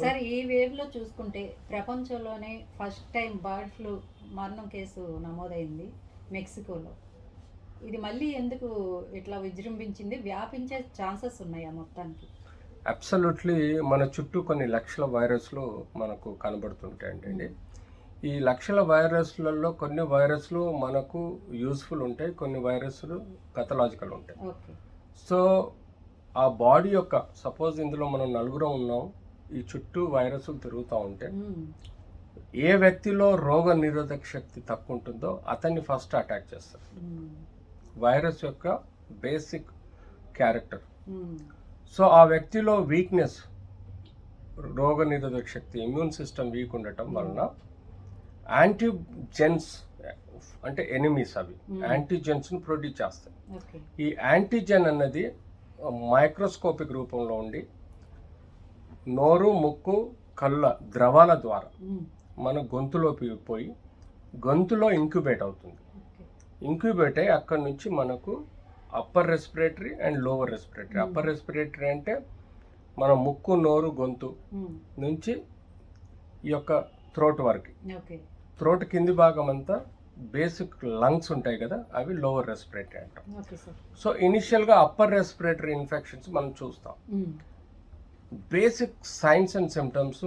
Sir ఈ వేవ్లో చూసుకుంటే ప్రపంచంలోనే ఫస్ట్ టైం బర్డ్ ఫ్లూ మరణం కేసు నమోదైంది మెక్సికోలో. ఇది మళ్ళీ ఎందుకు ఇట్లా విజృంభించింది? వ్యాపించే ఛాన్సెస్ ఉన్నాయా మొత్తానికి? అబ్సల్యూట్లీ మన చుట్టూ కొన్ని లక్షల వైరస్లు మనకు కనబడుతుంటాయండి. ఈ లక్షల వైరస్లలో కొన్ని వైరస్లు మనకు యూస్ఫుల్ ఉంటాయి కొన్ని వైరస్లు పెథలాజికల్ ఉంటాయి. ఓకే. సో ఆ బాడీ యొక్క సపోజ్ ఇందులో మనం నలుగురం ఉన్నాం ఈ చుట్టూ వైరస్లు తిరుగుతూ ఉంటే. ఏ వ్యక్తిలో రోగ నిరోధక శక్తి తక్కువ ఉంటుందో అతన్ని ఫస్ట్ అటాక్ చేస్తారు. వైరస్ యొక్క బేసిక్ క్యారెక్టర్. సో ఆ వ్యక్తిలో వీక్నెస్ రోగ నిరోధక శక్తి ఇమ్యూన్ సిస్టమ్ వీక్ ఉండటం వలన యాంటీజెన్స్ అంటే ఎనిమీస్ అవి. యాంటీజెన్స్ను ప్రొడ్యూస్ చేస్తాయి ఈ యాంటీజెన్ అన్నది మైక్రోస్కోపిక్ రూపంలో ఉండి నోరు ముక్కు కళ్ళ ద్రవాల ద్వారా. మన గొంతులోకి పోయి గొంతులో ఇంక్యుబేట్ అవుతుంది ఇంక్యుబేట్ అయ్యి అక్కడ నుంచి మనకు upper respiratory and lower respiratory. Upper respiratory అంటే మన ముక్కు నోరు గొంతు. నుంచి ఈ యొక్క థ్రోట్ వరకు థ్రోట్ కింది భాగం అంతా బేసిక్ లంగ్స్ ఉంటాయి కదా అవి లోవర్ రెస్పిరేటరీ అంటాం ఓకే సార్ సో ఇనిషియల్గా అప్పర్ రెస్పిరేటరీ ఇన్ఫెక్షన్స్ మనం చూస్తాం. బేసిక్ సైన్స్ అండ్ సిమ్టమ్స్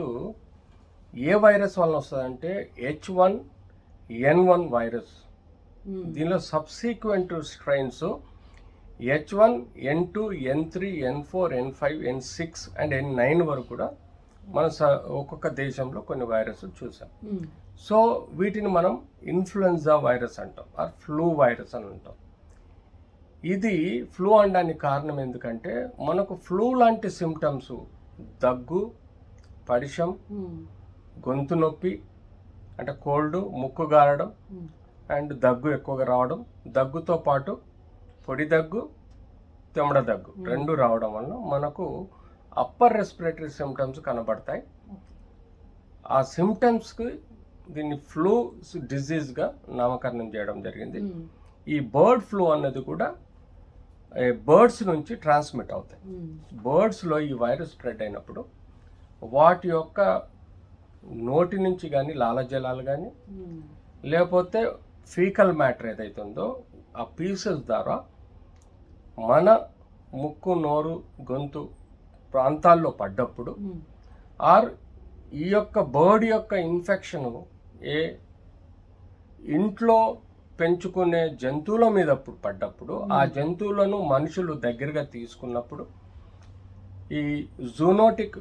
ఏ వైరస్ వలన వస్తుందంటే H one N one virus. దీనిలో subsequent strains H one N two N three N four N five N six and N nine వరకు కూడా మన స- ఒక్కొక్క దేశంలో కొన్ని వైరస్ చూసాం. సో వీటిని మనం ఇన్ఫ్లుయెన్జా వైరస్ అంటాం ఆర్ ఫ్లూ వైరస్ అని అంటాం ఇది ఫ్లూ అనడానికి కారణం ఎందుకంటే మనకు ఫ్లూ లాంటి సిమ్టమ్స్ దగ్గు మ్మ్. గొంతు నొప్పి అంటే కోల్డ్ ముక్కు గారడం. అండ్ దగ్గు ఎక్కువగా రావడం దగ్గుతో పాటు పొడి దగ్గు తెమ్మడ దగ్గు. రెండు రావడం వలన మనకు అప్పర్ రెస్పిరేటరీ సిమ్టమ్స్ కనబడతాయి. ఆ సిమ్టమ్స్కి దీన్ని ఫ్లూ డిజీజ్గా నామకరణం చేయడం జరిగింది. ఈ బర్డ్ ఫ్లూ అన్నది కూడా బర్డ్స్ నుంచి ట్రాన్స్మిట్ అవుతాయి. బర్డ్స్లో ఈ వైరస్ స్ప్రెడ్ అయినప్పుడు వాటి యొక్క నోటి నుంచి కానీ లాలజలాలు కానీ. లేకపోతే ఫీకల్ మ్యాటర్ ఏదైతే ఉందో ఆ పీసెస్ ద్వారా మన ముక్కు నోరు గొంతు ప్రాంతాల్లో పడ్డప్పుడు. ఆర్ ఈ యొక్క బర్డ్ యొక్క ఇన్ఫెక్షన్ ఏ ఇంట్లో పెంచుకునే జంతువుల మీద పడ్డప్పుడు ఆ జంతువులను మనుషులు దగ్గరగా తీసుకున్నప్పుడు ఈ జూనోటిక్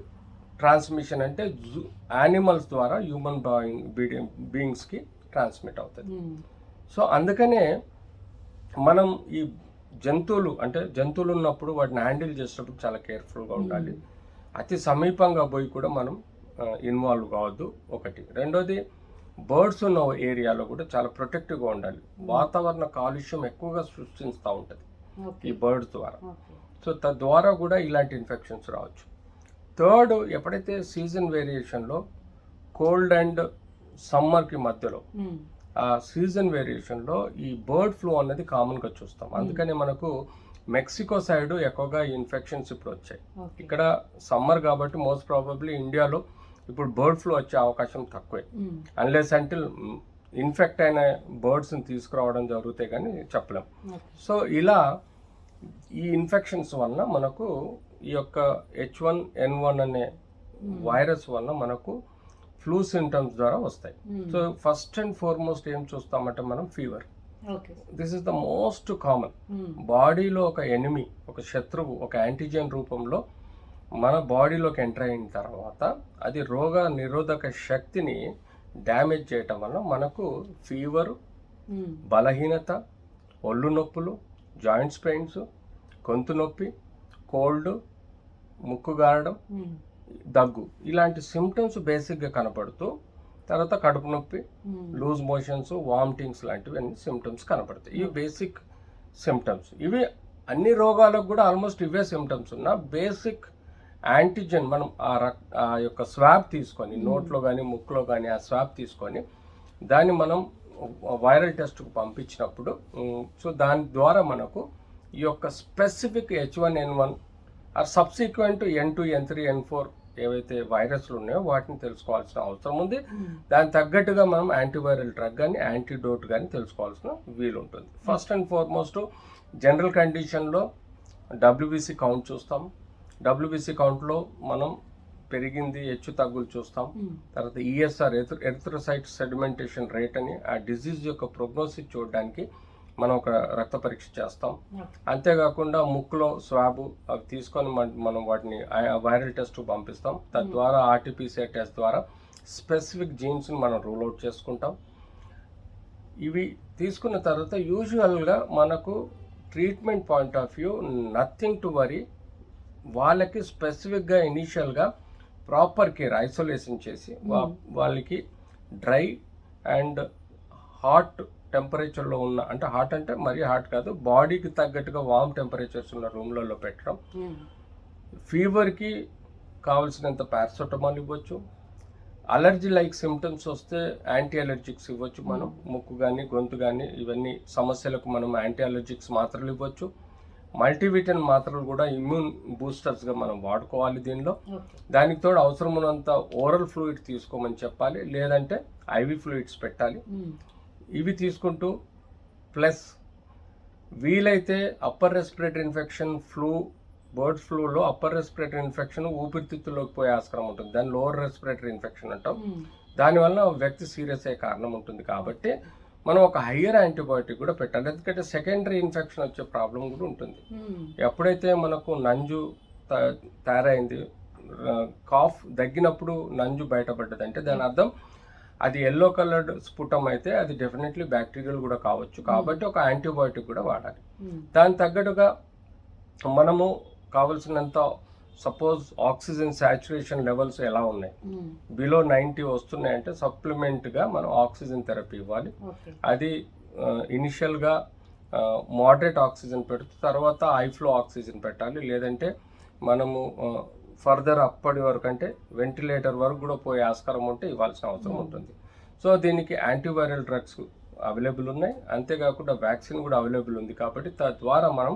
ట్రాన్స్మిషన్ అంటే జూ యానిమల్స్ ద్వారా హ్యూమన్ బాయింగ్ బీయింగ్స్కి ట్రాన్స్మిట్ అవుతుంది. సో అందుకనే మనం ఈ జంతువులు అంటే జంతువులు ఉన్నప్పుడు వాటిని హ్యాండిల్ చేసేటప్పుడు చాలా కేర్ఫుల్గా ఉండాలి. అతి సమీపంగా పోయి కూడా మనం ఇన్వాల్వ్ కావద్దు ఒకటి. రెండోది బర్డ్స్ ఉన్న ఏరియాలో కూడా చాలా ప్రొటెక్టివ్గా ఉండాలి. వాతావరణ కాలుష్యం ఎక్కువగా సృష్టిస్తూ ఉంటుంది. ఈ బర్డ్స్ ద్వారా. సో తద్వారా కూడా ఇలాంటి ఇన్ఫెక్షన్స్ రావచ్చు. థర్డ్ ఎప్పుడైతే సీజన్ వేరియేషన్లో కోల్డ్ అండ్ సమ్మర్కి మధ్యలో సీజన్ వేరియేషన్లో ఈ బర్డ్ ఫ్లూ అన్నది కామన్గా చూస్తాం అందుకని మనకు మెక్సికో సైడ్ ఎక్కువగా ఇన్ఫెక్షన్స్ ఇప్పుడు వచ్చాయి. ఇక్కడ సమ్మర్ కాబట్టి మోస్ట్ ప్రాబబ్లీ ఇండియాలో ఇప్పుడు బర్డ్ ఫ్లూ వచ్చే అవకాశం తక్కువే. అన్లెస్ అంటిల్ ఇన్ఫెక్ట్ అయిన బర్డ్స్ని తీసుకురావడం జరుగుతాయి కానీ చెప్పలేం. సో ఇలా ఈ ఇన్ఫెక్షన్స్ వలన మనకు ఈ యొక్క హెచ్ వన్ ఎన్ వన్ అనే వైరస్ వలన మనకు ఫ్లూ సిమ్టమ్స్ ద్వారా వస్తాయి. సో ఫస్ట్ అండ్ ఫార్మోస్ట్ ఏం చూస్తామంటే మనం fever okay. This is the most common. బాడీలో ఒక ఎనిమి ఒక శత్రువు ఒక యాంటీజెన్ రూపంలో మన బాడీలోకి ఎంటర్ అయిన తర్వాత అది రోగ నిరోధక శక్తిని డ్యామేజ్ చేయటం వల్ల మనకు ఫీవరు మ్మ్. బలహీనత ఒళ్ళు నొప్పులు జాయింట్స్ పెయిన్స్ గొంతు నొప్పి కోల్డ్ ముక్కు గారడం మ్మ్. దగ్గు. ఇలాంటి సిమ్టమ్స్ బేసిక్గా కనపడుతూ తర్వాత కడుపు నొప్పి. లూజ్ మోషన్స్ వామిటింగ్స్ లాంటివి అన్ని సిమ్టమ్స్ కనపడతాయి. ఇవి బేసిక్ సిమ్టమ్స్ ఇవి అన్ని రోగాలకు కూడా ఆల్మోస్ట్ ఇవే సిమ్టమ్స్ ఉన్న బేసిక్ యాంటీజెన్ మనం ఆ రక్ ఆ యొక్క స్వాబ్ తీసుకొని నోట్లో కానీ ముక్కులో కానీ ఆ స్వాబ్ తీసుకొని దాన్ని మనం వైరల్ టెస్ట్కు పంపించినప్పుడు సో దాని ద్వారా మనకు ఈ యొక్క specific H one N one or subsequent N two N three N four ఏవైతే వైరస్లు ఉన్నాయో వాటిని తెలుసుకోవాల్సిన అవసరం ఉంది. దానికి తగ్గట్టుగా మనం యాంటీవైరల్ డ్రగ్ కానీ యాంటీడోట్ కానీ తెలుసుకోవాల్సిన వీలు ఉంటుంది. ఫస్ట్ అండ్ ఫార్మోస్ట్ జనరల్ కండిషన్లో డబ్ల్యూబీసీ కౌంట్ చూస్తాం. డబ్ల్యూబీసీ కౌంట్లో మనం పెరిగింది హెచ్చు తగ్గులు చూస్తాం. తర్వాత ఈఎస్ఆర్ ఎరిథ్రోసైట్ సెడిమెంటేషన్ రేట్ అని ఆ డిజీజ్ యొక్క ప్రోగ్నోసిస్ చూడడానికి మనం ఒక రక్త పరీక్ష చేస్తాం. అంతేకాకుండా ముక్కులో స్వాబ్ అవి తీసుకొని మన- వాటిని వైరల్ టెస్ట్ పంపిస్తాం. తద్వారా ఆర్టీపీసీఆర్ టెస్ట్ ద్వారా స్పెసిఫిక్ జీన్స్ని మనం రూల్ అవుట్ చేసుకుంటాం. ఇవి తీసుకున్న తర్వాత యూజువల్గా మనకు treatment point of view nothing to worry వాళ్ళకి స్పెసిఫిక్గా ఇనీషియల్గా ప్రాపర్ కేర్ ఐసోలేషన్ చేసి వా- వాళ్ళకి డ్రై అండ్ హాట్ టెంపరేచర్లో ఉన్న అంటే హాట్ అంటే మరీ హాట్ కాదు బాడీకి తగ్గట్టుగా వామ్ టెంపరేచర్స్ ఉన్న రూమ్లలో పెట్టడం. ఫీవర్కి కావలసినంత పారాసెటమాల్ ఇవ్వచ్చు. అలర్జీ లైక్ సిమ్టమ్స్ వస్తే యాంటీ అలర్జిక్స్ ఇవ్వచ్చు మనం. ముక్కు కానీ గొంతు కానీ ఇవన్నీ సమస్యలకు మనం యాంటీ అలర్జిక్స్ మాత్రలు ఇవ్వచ్చు. మల్టీవిటమిన్ మాత్రలు కూడా ఇమ్యూన్ బూస్టర్స్గా మనం వాడుకోవాలి దీనిలో. దానికి తోడు అవసరం ఉన్నంత ఓరల్ ఫ్లూయిడ్ తీసుకోమని చెప్పాలి. లేదంటే ఐవి ఫ్లూయిడ్స్ పెట్టాలి. ఇవి తీసుకుంటూ ప్లస్ వీలైతే upper respiratory infection flu bird ఫ్లూలో upper respiratory infection ఊపిరితిత్తులోకి పోయే ఆస్కారం ఉంటుంది. దాన్ని లోవర్ రెస్పిరేటరీ ఇన్ఫెక్షన్ అంటాం. దానివల్ల వ్యక్తి సీరియస్ అయ్యే కారణం ఉంటుంది కాబట్టి మనం ఒక హయ్యర్ యాంటీబయాటిక్ కూడా పెట్టాలి. ఎందుకంటే సెకండరీ ఇన్ఫెక్షన్ వచ్చే ప్రాబ్లం కూడా ఉంటుంది. ఎప్పుడైతే మనకు నంజు తయారైంది కాఫ్ దగ్గినప్పుడు నంజు బయటపడ్డది అంటే దాని అర్థం అది ఎల్లో కలర్డ్ స్ఫుటం అయితే అది డెఫినెట్లీ బ్యాక్టీరియల్ కూడా కావచ్చు. కాబట్టి ఒక యాంటీబయాటిక్ కూడా వాడాలి. దానికి తగ్గట్టుగా మనము కావలసినంత సపోజ్ ఆక్సిజన్ సాచురేషన్ లెవెల్స్ ఎలా ఉన్నాయి? బిలో నైంటీ వస్తున్నాయంటే సప్లిమెంట్గా మనం ఆక్సిజన్ థెరపీ ఇవ్వాలి. అది ఇనిషియల్గా మోడరేట్ ఆక్సిజన్ పెడుతూ తర్వాత ఐఫ్లో ఆక్సిజన్ పెట్టాలి. లేదంటే మనము ఫర్దర్ అప్పటి వరకు అంటే వెంటిలేటర్ వరకు కూడా పోయే ఆస్కారం ఉంటే ఇవ్వాల్సిన అవసరం ఉంటుంది. సో దీనికి యాంటీవైరల్ డ్రగ్స్ అవైలబుల్ ఉన్నాయి. అంతేకాకుండా వ్యాక్సిన్ కూడా అవైలబుల్ ఉంది కాబట్టి తద్వారా మనం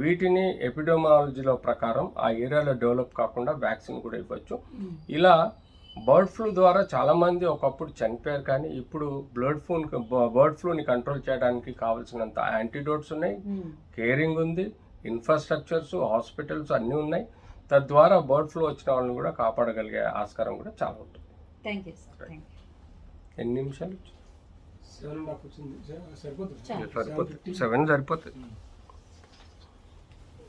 వీటిని ఎపిడోమాలజీలో ప్రకారం ఆ ఏరియాలో డెవలప్ కాకుండా వ్యాక్సిన్ కూడా ఇవ్వచ్చు. ఇలా బర్డ్ ఫ్లూ ద్వారా చాలామంది ఒకప్పుడు చనిపోయారు కానీ ఇప్పుడు బ్లడ్ ఫ్లూ బర్డ్ ఫ్లూని కంట్రోల్ చేయడానికి కావాల్సినంత యాంటీడోట్స్ ఉన్నాయి. కేరింగ్ ఉంది ఇన్ఫ్రాస్ట్రక్చర్స్ హాస్పిటల్స్ అన్నీ ఉన్నాయి. తద్వారా బర్డ్ ఫ్లూ వచ్చిన వాళ్ళని కూడా కాపాడగలిగే ఆస్కారం కూడా చాలా ఉంటుంది. Thank you sir thank you ఎన్ని నిమిషాలు? సరిపోతుంది. సెవెన్ సరిపోతుంది.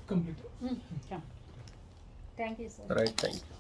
Complete thank you sir right thank you